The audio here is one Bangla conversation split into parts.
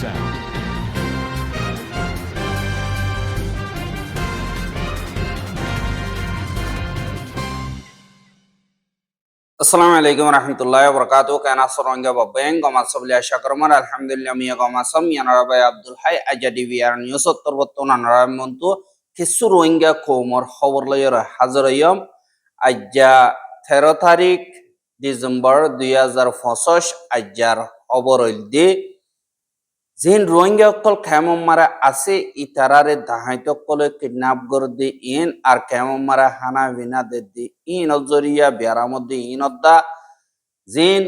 sound. আসসালামু আলাইকুম রহমতুল্লাহ বরকাত কেনা সরঙ্গা বাবেন গমা সবলি আশা করমান আলহামদুলিল্লাহ মিয়া গমা সম ইয়ানারা ভাই আব্দুল হাই আজা ডিভি আর নিউজ উত্তর বর্তমান আনারা মন্তু কিছু রোহিঙ্গা কৌমর খবর লইর হাজার হইম আজ্জা তেরো তারিখ ডিসেম্বর দুই হাজার পঁচিশ আজ্জার খবর দি যিন রোহিঙ্গা অকল খেমম মারা আছে, ইতারারে দাহাইত কলে কিডন্যাপ করে দি ইন আর খেমম মারা হানা বিনা দে দি ইন অজরিয়া বিয়ারামদ্দি ইন অদ্দা। যিন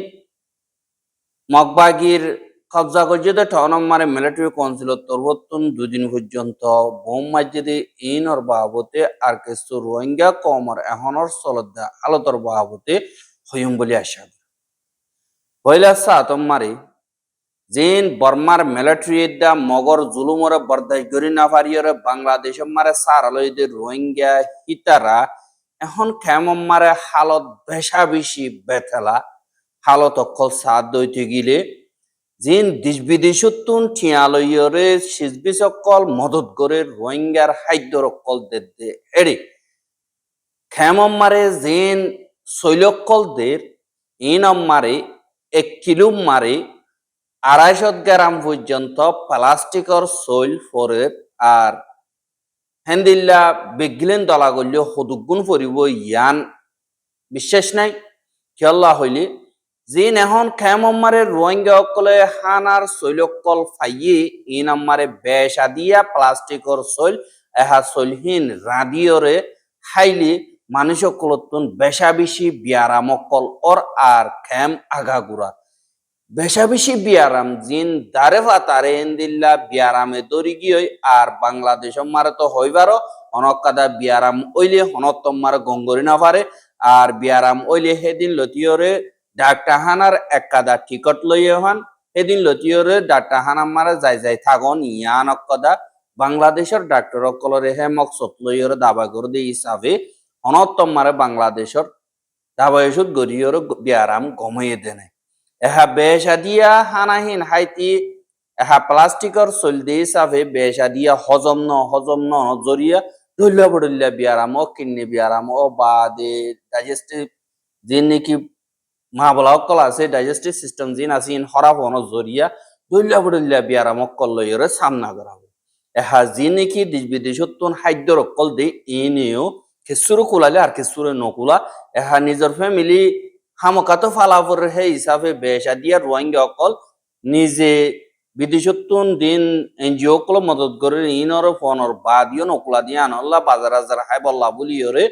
মগবাগির কবজা করছে টনম মারে মিলিটারি কাউন্সিল তরবতুন দুদিন পর্যন্ত বোম মসজিদে ইনর বাবতে, আর কিছু রোহিঙ্গা কমর এহনর চলদা আলতর বাবতে হইম বলে আশা। পয়লা সাতম মারি জিন বর্মার মিলিটারি দা মগর জুলুমরে বরদাই করি না পারিয়রে বাংলাদেশ মারে সার আলইদের রোহিঙ্গা হিতারা এখন কেমন মারে হালত বেশা বেশি বেথেলা, হালত অকল সাথ দইতে গিলে। জিন দেশ বিদেশতুন ঠিয়ালইয়রে সিজবিস অকল মদত করে রোহিঙ্গার খাদ্যর অকল দে। এড়ে কেমন মারে জিন শৈলকলদের ইনম মারে এক কিলো মারে আড়াইশো গ্রাম পর্যন্ত প্লাস্টিকর সইল ফরে আর হেন্দিল্লা বেগিলেন দলা গল্য সদুগুণ ফুরিব ইয়ান। বিশ্বাস নাই, কিয়ল্লা হইলে জিন এখন খেমমারে রোহিঙ্গা অকলে হানার শৈলকল ফাইয়ে, ইন আমারে বেশা দিয়া প্লাস্টিকর সইল এহা রাঁদিয়রে খাইলে মানুষ অকলতুন বেশা বেশি বিয়ারামকল অর আর খেম আগাগুড়া বেশা বেশি বিয়ারাম, জিন দারে ফাতারে এন্দিল্লা বিয়ারামে দরি গিয়ে আর বাংলাদেশ মারে তো হইবারও অনকাদা বিয়ারাম ওইলে হনত্তম মারে গঙ্গরি না পারে আর বিয়ারাম ওইলে সেদিন লতিয়রে ডাক্তাহানার একাদা টিকট লইয়ে হন সেদিন লতিয়রে ডাক্তাহানার মারে যাই যাই থাকন ইয়ান অকদা বাংলাদেশের ডাক্তার অকলরে হে মকসদ লইয়রে দাবা করে দিয়ে হিসাবে অনত্তম মারে বাংলাদেশের দাবা ওষুধ গরিয়র বিয়ারাম গমাইয়ে দেনে। এহা বেশা দিয়া হানাহীন হাইতি, এহা প্লাস্টিকর চলদি হিসাবে বেশা দিয়া হজম ন হজম ন জরিয়া ধরলিয়া বড়লিয়া বিয়ারাম ও কিডনি বিয়ারাম ও বাদে ডাইজেস্টিভ যিন নাকি মা অকল আছে ডাইজেস্টিভ সিস্টেম যিন আছে, ইন হরাপ হন জরিয়া ধরলিয়া বড়লিয়া বিয়ারাম অকল সামনা করা হবে এহা যি নাকি দেশ বিদেশত্তন খাদ্যর অকল দে ইনেও খেসুরো কুলালে আর খেসুরে নকুলা। এহা নিজের ফ্যামিলি হামকাতো ফালাফর হে হিসাবে বেশা দিয়া রোহিঙ্গা অকল নিজে বিদেশত্তুন দিন এনজিও কল মদত করে ইনর ফোনর বাদিও নকুলা দিয়ে আনল্লা বাজার আজার হাই বল্লা বলিয়রে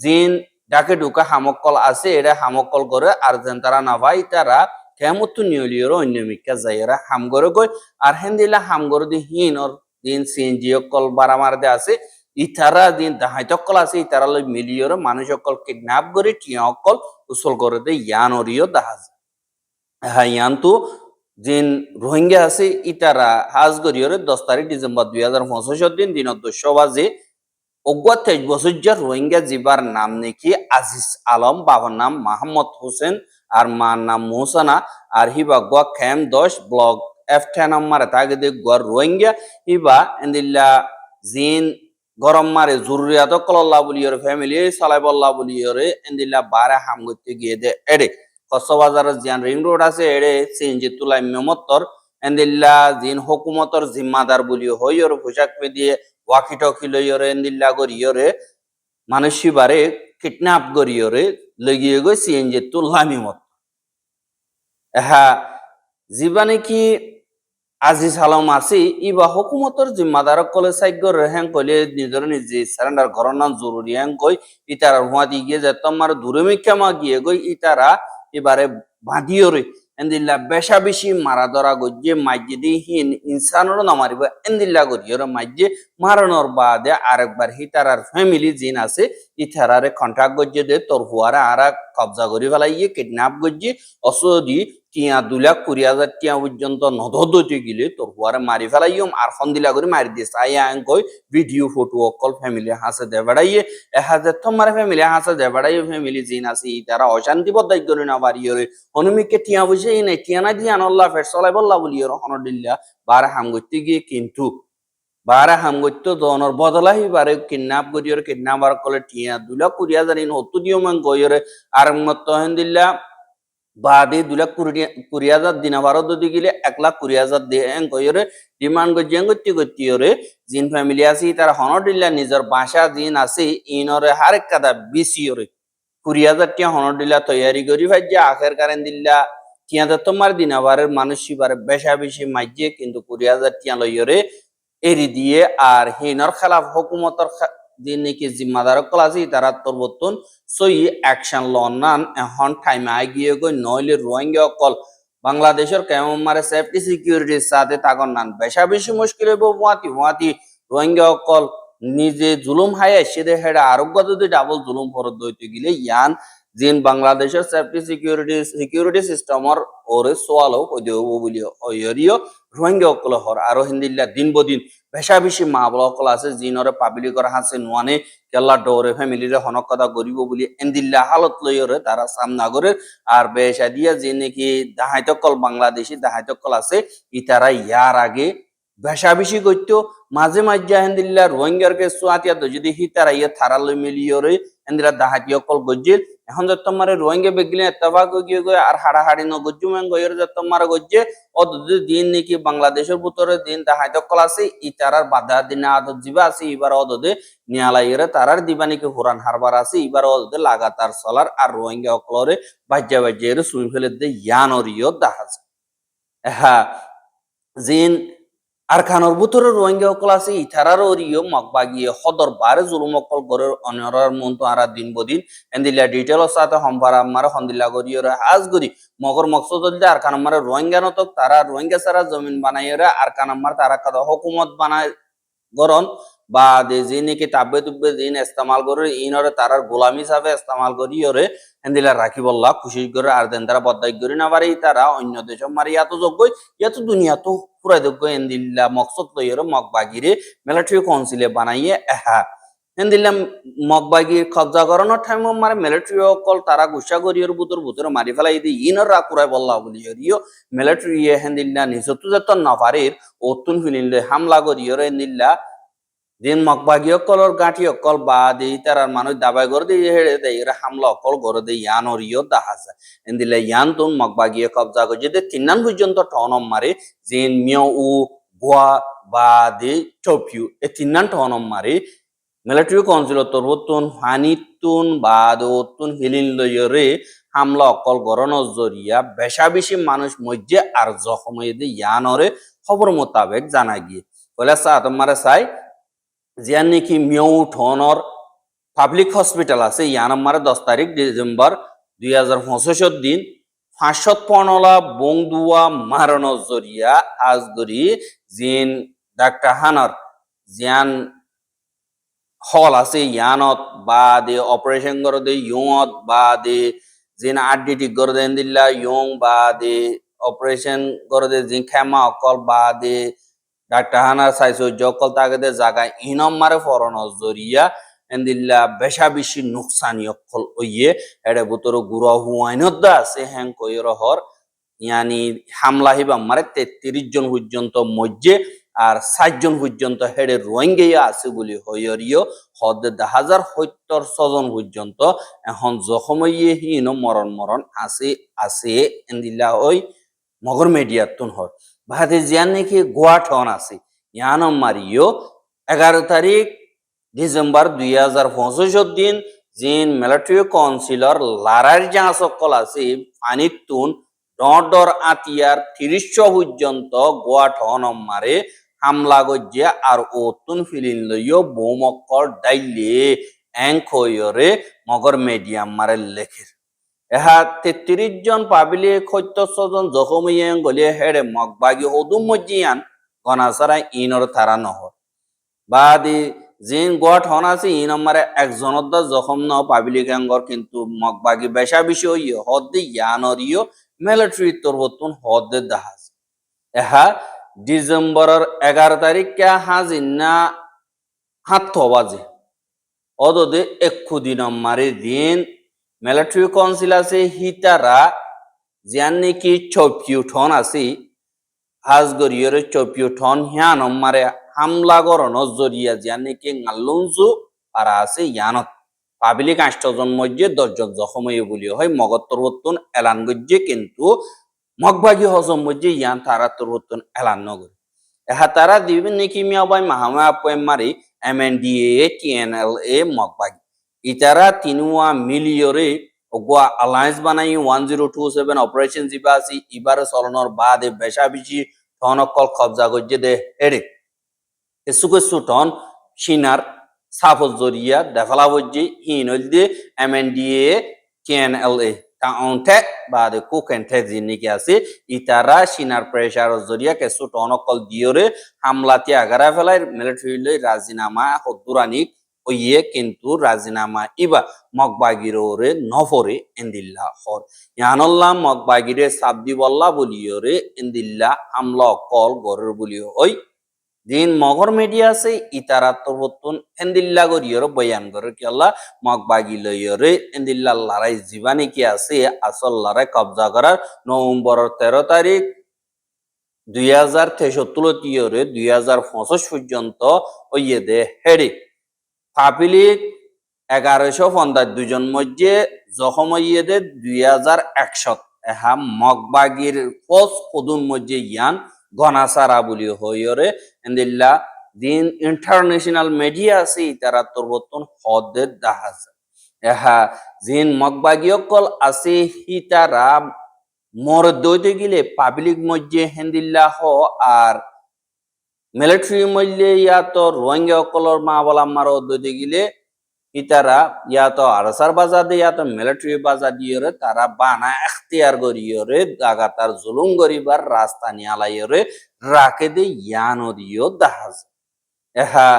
জিন ডাকে ঢুকা হামকল আছে এটা হামকল করে আর যেন তারা না ভাই তারা কেমতো নিয়লিয়র অন্য মিকা যাইরা হাম করে গই আর হেন দিলা হাম করে দি হিনর দিন সিএনজি অকল বারামার দে আছে ইতারা দিন দাহাইত অকল আছে ইতারা লই মিলিয়র মানুষ অকল কিডন্যাপ করে টিয়া অকল উসল করে দে ইয়ান অরিও দাহাজ হ্যাঁ ইয়ান তো জিন রোহিঙ্গা আছে, ইতারা হাজ গরিয়রে দশ তারিখ ডিসেম্বর দুই হাজার পঁচিশের দিন দিন দস্য বাজে। অজ্ঞা তেইশ বছর রোহিঙ্গা জিবার নাম নাকি আজিজ আলম, বাবার নাম মাহমদ হোসেন আর মার নাম মোহসানা। আর হিবা গোয়া খেম দশ, ব্লক এফ টেন নম্বর তাকে দে গোয়ার রোহিঙ্গা। হিবা এন্দিল্লা জিন গরম মারে জরুরিয়াত কলল্লা বলিয়রে ফ্যামিলি সালাই বল্লা বলিয়রে এন্দিল্লা বারে হাম করতে গিয়ে দে। এডে কক্সবাজারের জিয়ান রিং রোড আছে এডে সিএনজি তুলাই মেমত্তর, এন্দিল্লা জিন হুকুমতর জিম্মাদার বলি হইয়র পোশাক দিয়ে ওয়াকি টকি লইয়রে এন্দিল্লা করিয়রে মানুষি বারে কিডন্যাপ করিয়রে লগিয়ে গই সিএনজি তুল্লা মেমত এহা জীবানে কি আজিজ আলম আছে, ইবা হুকুমতর জিম্মাদারক কলে সাইগ্য রেহেং কইলে নিজের নিজে সারেন্ডার ঘরের নাম জরুরি হ্যাং কই ইতারা হুয়া দি গিয়ে যে তোমার দূরে মিক্ষামা গিয়ে গই ইতারা এবারে বাঁধিয়রে এন্দিল্লা বেশা বেশি মারা ধরা গজ্জে মাইজে দি হিন ইনসানর নামারিব এন্দিল্লা গরিয়র মাইজে মারানোর বাদে আরেকবার হিতারার ফ্যামিলি জিন আছে ইতারারে কন্ট্রাক্ট গজ্জে দে তোর হুয়ারে আরা কবজা করি ফেলাইয়ে কিডন্যাপ গজ্জে অসদি টিয়া দুলাখ কুড়ি হাজার টিয়া পর্যন্ত নদতে গিলে তোর হুয়ারে মারি ফেলাইম আর সন্দিলা করে মারি দিয়ে চাই আং কই ভিডিও ফটো অকল ফ্যামিলি হাসে দে বেড়াইয়ে এ হাজার তোমার ফ্যামিলি হাসে দে বেড়াইয়ে ফ্যামিলি জিন আছে তারা অশান্তি বদাই করে না বাড়িয়ে হনুমিকে টিয়া বুঝে এই নাই? টিয়া না দিয়ে আনল্লা ফের চলাই বললা বলিয়ে হনডিল্লা বার হাম করতে গিয়ে কিন্তু বারে হাম করতে দনর বদলাহি বারে কিডন্যাপ করিয়র কিডন্যাপার কলে টিয়া দুলা কুড়িয়া জানি হত্তু দিও মান গয়রে আর মত হিন্দিল্লা বাদে দু লাখ কুড়ি কুড়ি হাজার দিনা বারো যদি গেলে এক লাখ কুড়ি হাজার দিয়ে কইরে ডিমান্ড করছি করতে করতে ওরে। জিন ফ্যামিলি আছে, তার হনর দিল্লা নিজের বাসা জিন আছে, ইনরে হারেক কাদা বেশি ওরে। কুড়ি হাজার টিয়া হনর দিল্লা তৈয়ারি করি ভাই আখের কারেন দিল্লা টিয়াতে তোমার দিনাবারের মানুষ বারে বেশা বেশি মাইজে কিন্তু কুড়ি হাজার টিয়া লইরে এরি দিয়ে, আর হিনর খেলাফ, হুকুমতর খা- জিম্মাদারক নাকি জিম্মাদার কল আছে, তারা তোর বর্তন সই অ্যাকশন লনান এখন টাইম আই গিয়ে গই নইলে রোহিঙ্গা অকল বাংলাদেশের সেফটি সিকিউরিটির সাথে তাগর নান। বেশা বেশি মুশকিল হইব ওয়াতি ওয়াতি রোহিঙ্গা অকল নিজে জুলুম হায় সেদে হেডে আরোগ্য যদি ডাবল জুলুম ফরত দইতে গেলে ইয়ান বাংলাদেশের সেফটি সিকিউরিটি সিকিউরিটি সিস্টেমর ওরে সোয়ালো ওই দেব বলি ওইরিও রোহিঙ্গা অকল হর আরও হিন্দিল্লা দিন বদিন বেশা বেশি মা বলা অকল আছে জিনরে পাবলিকর হাসে নোয়ানে কেল্লা ডরে ফ্যামিলিরে হনক কথা করিব বলি এন্দিল্লা হালত লইরে তারা সামনা করে আর বেশা দিয়া যে নাকি দাহাইতকল বাংলাদেশি দাহাইতকল আছে, ই তারা ইয়ার আগে বেশা বেশি করতো মাঝে মাঝে হেন্দিল্লা রোহিঙ্গার কে সুয়াতিয়া যদি হি তারা ইয়ে থারা লই মিলিয়রে হেন্দিল্লা দাহাতি অকল গজ্জিল এখন যে তোমার রোহিঙ্গা বেগলে এতবা গিয়ে গিয়ে আর হাড়াহাড়ি ন গজ্জু মেন গইয়ের যে তোমার গজ্জে যদি দিন নাকি বাংলাদেশের ভিতরে দিন দাহাইতকল আছে ই তারার বাধা দিনে আদত জিবা আছে এবার অদদে নিয়ালাইরে তারার দিবানিকে হুরান হারবার আছে এবার ওদের লাগাতার চলার আর রোহিঙ্গা অকলরে বাজ্যা বাজ্যের সুই ফেলে দে ইয়ানরিও দেখা যায় হ্যাঁ জিন আর খানোর ভিতরে রোহিঙ্গা অকল আছে ইথারার ওরিও মগবাগিয়ে হদর বারে জুলুম অকল গরের অনরার মন্ত আরা দিন। বদিন এন্দিলা ডিটেল সাথে সম্ভার আমার হন্দিলা গরিয়র আজ গরি মগর মকসদ হল আর খান আমার রোহিঙ্গা নতক তারা রোহিঙ্গা সারা জমিন বানাইরে আর খান আমার তারা কাদা হকুমত বানায় গরন বা যে নাকি তাব্বে তুব্বে দিন ইস্তেমাল করে ইনরে তারার গোলাম হিসাবে ইস্তেমাল করি ওরে হেন্দিলা রাখি বললা খুশি করে আর দেন তারা বদাই করি না পারে তারা অন্য দেশ মারি এত যোগ্য এত দুনিয়া তো পুরাই যোগ্য হেন্দিল্লা মকসদ লইরে মগ বাগিরে মিলিটারি কাউন্সিলে বানাইয়ে এহা। হেন্দিল্লা মগ বাগির কবজা করানোর টাইম মারে মিলিটারি অকল তারা গুসা করিয়র বুতর বুতর মারি ফেলাই দি ইনর রা পুরাই বললা বলি ইয় মিলিটারি হেন্দিল্লা নিজত্ব যেত নাফারির অতুন ফিলিলে হামলা করিয়র হেন্দিল্লা দিন মকবাগি অকলর গাঁঠি অকল বা দেই তারার মানুষ দাবাই করে দিয়ে হেড়ে দেয় এরা হামলা অকল করে দেয় ইয়ান ওরিও দেখা যায় এন্দিলে ইয়ান তুন মকবাগিয়ে কবজা করে যদি তিনান পর্যন্ত টনম মারে জিন মিয় উ গোয়া বা দে চপিউ এ তিনান টনম মারে মিলিটারি কাউন্সিল তরবতুন হানিতুন বা দোতুন হিলিন লইরে হামলা অকল গরণ জরিয়া বেশা বেশি মানুষ মধ্যে আর জখম দিয়ে ইয়ানরে খবর মোতাবেক জানা গিয়ে বলে সা তোমারে চাই জিয়ান নাকি মিউ ঠনর পাবলিক হসপিটাল আছে ইয়ান আমার দশ তারিখ ডিসেম্বর দুই হাজার পঁচিশর দিন ফাঁসত পনলা বংদুয়া মারণ জরিয়া আজগরি জিন ডাক্তার হানর, জিয়ান হল আছে, ইয়ানত বা দে অপারেশন করে দে ইয়ত বা দে জিন আড্ডি ঠিক করে দেন দিল্লা, ইয়ং বা দে অপারেশন করে দে জিন খেমা অকল বা দে ডাক্তার হানা চাইছো জকল তাগেদে জাগায় ইনম মারে ফরন জরিয়া এন্দিল্লা বেশা বেশি নুকসানি অকল ওইয়ে এড়ে বুতর গুড়া হুয়াইনত আছে হ্যাং কইর হর ইয়ানি হামলা হিবা মারে তেত্রিশ জন পর্যন্ত মজ্জে আর জন পর্যন্ত হেডে রোহিঙ্গিয়া আছে বলি হইয়রিও হদ হাজার সত্তর ছজন পর্যন্ত এখন জখমইয়ে হিন মরণ মরণ আছে আছে এন্দিল্লা ওই মগর মেডিয়াতুন হয় ভাতে জিয়ান নাকি গোয়া ঠন আছে। ইয়ান মারিও এগারো তারিখ ডিসেম্বর দুই হাজার পঁচিশর দিন জিন মিলিটারি কাউন্সিলর লারার যা সকল আছে। পানির তুন ডর আতিয়ার তিরিশ পর্যন্ত গোয়া ঠন মারে হামলা গজ্জে আর ওতুন ফিলিন লইও বৌমক্কর ডাইলে এং এংখয়রে মগর মিডিয়াম মারে লেখে এহা তেত্রিশ জন পাবিলে সত্য জন জখমিয়ে গলিয়ে হেড়ে মগবাগি হদুম মজিয়ান গনাসারা ইনর তারা নহর বাদি জিন গোয়াট হন আছে ই নম্বরে একজনত দা জখম ন পাবিলি গ্যাঙ্গর কিন্তু মগবাগি বেশা বিষয় হদ্দি ইয়ানরিও মিলিটারি তরবতুন হদে দাহাজ। এহা ডিসেম্বরের এগারো তারিখে হাজিনা হাত বাজে। অদদে একু দিন মারি দিন মিলিটারি কাউন্সিল আছে হিতারা জিয়ান নাকি চপিউঠন আছে হাজগরিয়রে চপিউঠন হিয়ান মারে হামলা গরণ জরিয়া জিয়ান নাকি গাল্লুঞ্জু পারা আছে ইয়ানত। পাবলিক আষ্টজন মধ্যে দশজন জখম বলি হয় মগত তরবত্তন এলান গজ্জে কিন্তু মগবাগি হজম মধ্যে ইয়ান তারা তরবত্তন এলান নগর এহা তারা দিবেন নাকি মিয়াবাই মাহামা আপয়েম মারি M N D A, T N L A মগবাগি ইতারা তিনুয়া মিলিয়রে ওগুয়া আলায়েন্স বানাই one zero two seven operation জিবা আছি। ইবারে চলনের বাদে বেশা বেশি ঠনকল কবজা গজ্জে দে। হেডে কেসু কেসু টন সিনার সাফত জরিয়া দেফালা বজ্জি। হিন হইলদে M N D A T N L A. কাউন্টে বাদে কুকেন্টে জিনিকে আছে। ইতারা সিনার প্রেসার জরিয়া কেসু টনকল দিয়রে হামলাতে আগারা ফেলাই। মিলিটারি রাজিনামা হদ্দুরানিক ওইয়ে কিন্তু রাজিনামা ইবা মগবাগিরে নফরে এন্দিল্লা হর। ইয়ানল্লাহ বল্লা বলিয়রে এন্দিল্লা হামলা কল গরের বলিও ওই দিন মগর মিডিয়া আছে ইতারা তরবতুন এন্দিল্লা গরিয়র বয়ান করে কি আল্লাহ? মগবাগি লইয়রে এন্দিল্লা লড়াই জীবানি কি আছে? আসল লড়াই কবজা করার নভেম্বরের তেরো তারিখ দুই হাজার তেষট্টি দুই হাজার পঁচিশ পর্যন্ত ওইয়ে দে হেডে পাবলিক এগারোশো পঞ্চাশ দুজন মধ্যে জখম হইয়ে দে দুই হাজার একশত। এহা মগবাগির ফস কদুন মধ্যে ইয়ান গনাসারা বলি হইরে এন্দিল্লা দিন ইন্টারন্যাশনাল মিডিয়া আছে তারা তরবতন হদে দাহাজ। এহা জিন মগবাগিয়কল আছে হি তারা মর দইতে গেলে পাবলিক মধ্যে হেন্দিল্লা হ আর মিলিটারি মধ্যে ইয়াত রোহিঙ্গা অকলর মা বলা মার দইতে গেলে ইতারা ইয়াত আরসার বাজার দিয়ে ইয়াত মিলিটারি বাজার দিয়ে তারা বানা এখতিয়ার করিয়রে লাগাতার জুলুম করিবার রাস্তা নিয়ালাইয়রে রাকে দে ইয়ানো দিও দাহাজ। এহা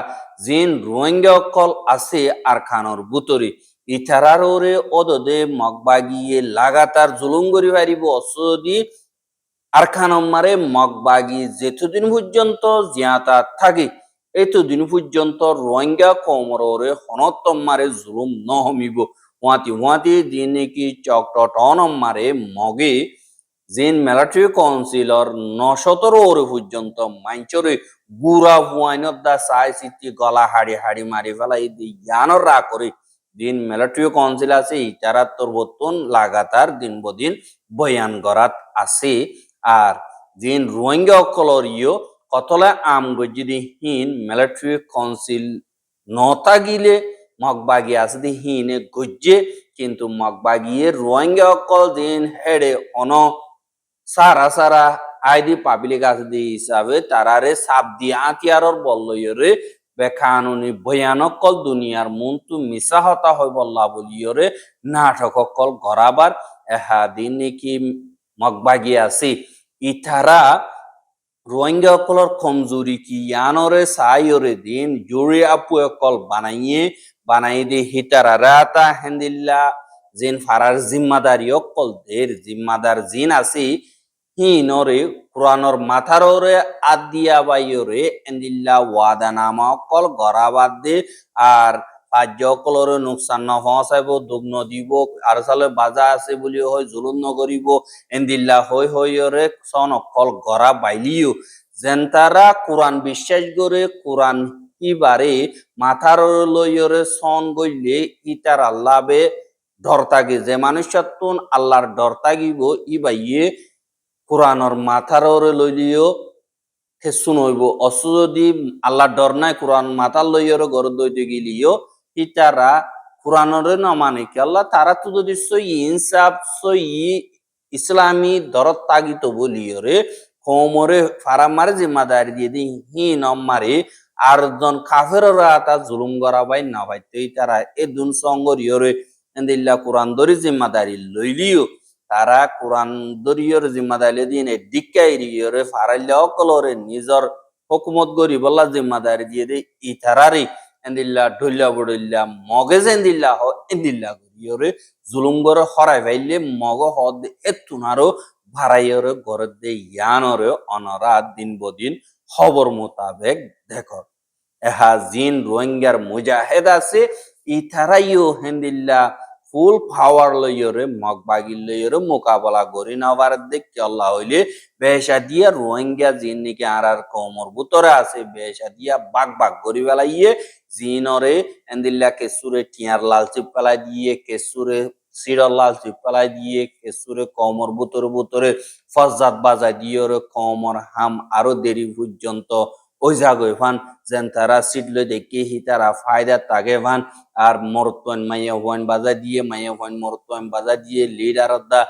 জিন রোহিঙ্গা অকল আছে আর খানর বুতরি ইতারার ওরে অদদে মগবাগিয়ে লাগাতার জুলুম করি পারিব অসদি আর খানম্মারে মগবাগি যেতদিন পর্যন্ত জিয়াতা থাকি, এতদিন পর্যন্ত রোহিঙ্গা কমরে হনতম্মারে জুলুম নহমিব। হুয়াতি হুয়াতি দিন কি চকটনম্মারে মগে? জিন মিলিটারি কাউন্সিলর নশতর ওরে পর্যন্ত হুয়াইনত দা চাই চিতি গলা হাড়ি হাড়ি মারি ফেলাই দি জ্ঞানর রা করে। দিন মিলিটারি কাউন্সিল আছে ইতারা তোর বর্তন লাগাতার দিন বদিন বয়ান গরাত আছে। আর দিন রোহিঙ্গা অকলর ইয়, কতলে আম গজিদি হিন মিলিটারি কাউন্সিল নতা গিলে মগবাগি আছে দি হিনে গজ্জে, কিন্তু মগবাগিয়ে রোহিঙ্গা অকল দিন হেডে অন সারা সারা আইদি পাবলিক আছে দি হিসাবে তারারে সাপ দিয়ে আতিয়ারর বললইরে বেকানুনি ভয়ানক কল দুনিয়ার মন্তু মিশা হতা হয় বল্লা বলিয়রে নাটক কল গরাবার এহা দিন নাকি মগবাগি আছে ইথারা রোহিঙ্গা কলর কমজোরি কি? ইয়ানরে সাইয়রে দিন জুড়ে আপু কল বানাইয়ে, বানাই দি হিতারা রাতা হেন্দিল্লা। জিন ফারার জিম্মাদারি অকল দের জিম্মাদার জিন আছে কোরআনর মাথার ওরে আদিয়া বাইরে এন্দিল্লা ওয়াদা নামা অকল গরাবাদ দে। আর কার্য অকলরে নোকসান নপহচাইব দুখ নদিব আর চালে বাজা আছে বুলি হয়, জুলুম নকৰিব, এন্দিল্লা হৈ হৈৰে চন অকল গৰা বাইলিও। যেন তারা কোরআন বিশ্বাস করে কোরআন ইবারে মাথার লইয়রে সন গইলে ইতার আল্লাবে ডর তাগি। যে মানুষের তুন আল্লাহর ডর তাগিব, ইবাইয়ে কোরআনর মাথার লইলিও হেসুন হইব অস যদি আল্লাহর ডর নাই কোরআন মাথার লইয়রে গর দইতে গেলিও ইতারা কোরআনরে নমানে কি আল্লাহ তারা তো যদি সই ইনসাফ, সই ইসলামী দরত তাগিত বলিয়রে কোমরে ফারামারে জিম্মাদারি দিয়ে দি হি নম্মারে আর জন কাফেররা তা জুলুম করা বাই না ভাই তুই তারা এ দুন সঙ্গরিয়রে এন্দিল্লা কোরআন দরি জিম্মাদারি লইলিও, তারা কোরআন দরিয়র জিম্মাদারি দিন এ ডিক্কাই রিয়রে ফারাইলে অকলরে নিজর হুকুমত গরি বল্লা জিম্মাদারি দিয়ে দে ইতারারে এন্দিল্লা ঢুল্লা বুড়িল্লা মগেজ এন্দিল্লা হ এন্দিল্লা গরিয়রে জুলুম করে হরাই ভাইলে মগ হদ এতুনারো ভাড়াইয়রে গরের দে ইয়ানরে অনরা দিন বদিন খবর মোতাবেক দেখো এহা জিন রোহিঙ্গার মুজাহেদ আছে ইথারাইও হেন্দিল্লা ফুল পাওয়ার লইয়রে মগ বাগির লইয়রে মোকাবেলা করি নাবার দেখি আল্লাহ হইলে বেশা দিয়া রোহিঙ্গা জিন নাকি আর আর কমর ভিতরে আছে। বেশা দিয়া বাগ বাগ করি বেলাইয়ে জিনরে এন্দিল্লা কেসুরে টিয়ার লাল চিপ পেলাই দিয়ে কেসুরে সিরল লাল চিপ পেলাই দিয়ে কেসুরে কমর ভিতরে ভিতরে ফজাত বাজাই দিয়ে কমর হাম আরও দেরি পর্যন্ত ওই জাগই ফান, যেন তারা সিটলে দেখি হি তারা ফায়দা তাগে ফান। আর মরতন মাইয়া হওয়ান বাজা দিয়ে, মাইয়া হওয়ান মরতন বাজা দিয়ে লিডার দা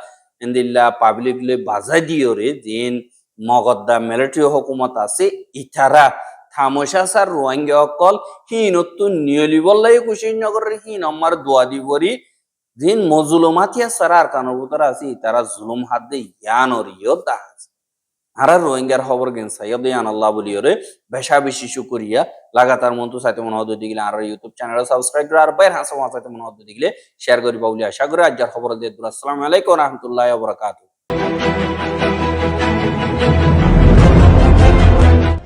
এন্দিল্লা পাবলিক লে বাজা রে জিন মগদ্দা মিলিটারি হুকুমত আছে ইতারা থামসা সার রোহিঙ্গা অকল হিনত্তু নিয়লিবল্লাই কুশিনগরের হিন আমার দোয়া দিবরি জিন মজুলমাতিয়া সারা আর কানোর ভিতরে আছে তারা জুলুম হাত দিয়ে ইয়ানোর ইয় দাস আর রোহিঙ্গার খবর গেন সাইয়দ ইয়ান আল্লাহ বলিওরে বেশা বেশি শুকুরিয়া। লাগাতার মন্তু সাইতে মনে হতে দিগলে আর ইউটিউব চ্যানেল সাবস্ক্রাইব করে, আর বাইর হাসা সাইতে মনে হতে দিগলে শেয়ার করি পাবলি আশা করি। আজ খবর দিয়ে আসসালামু আলাইকুম রহমতুল্লাহ বরকাতুহ।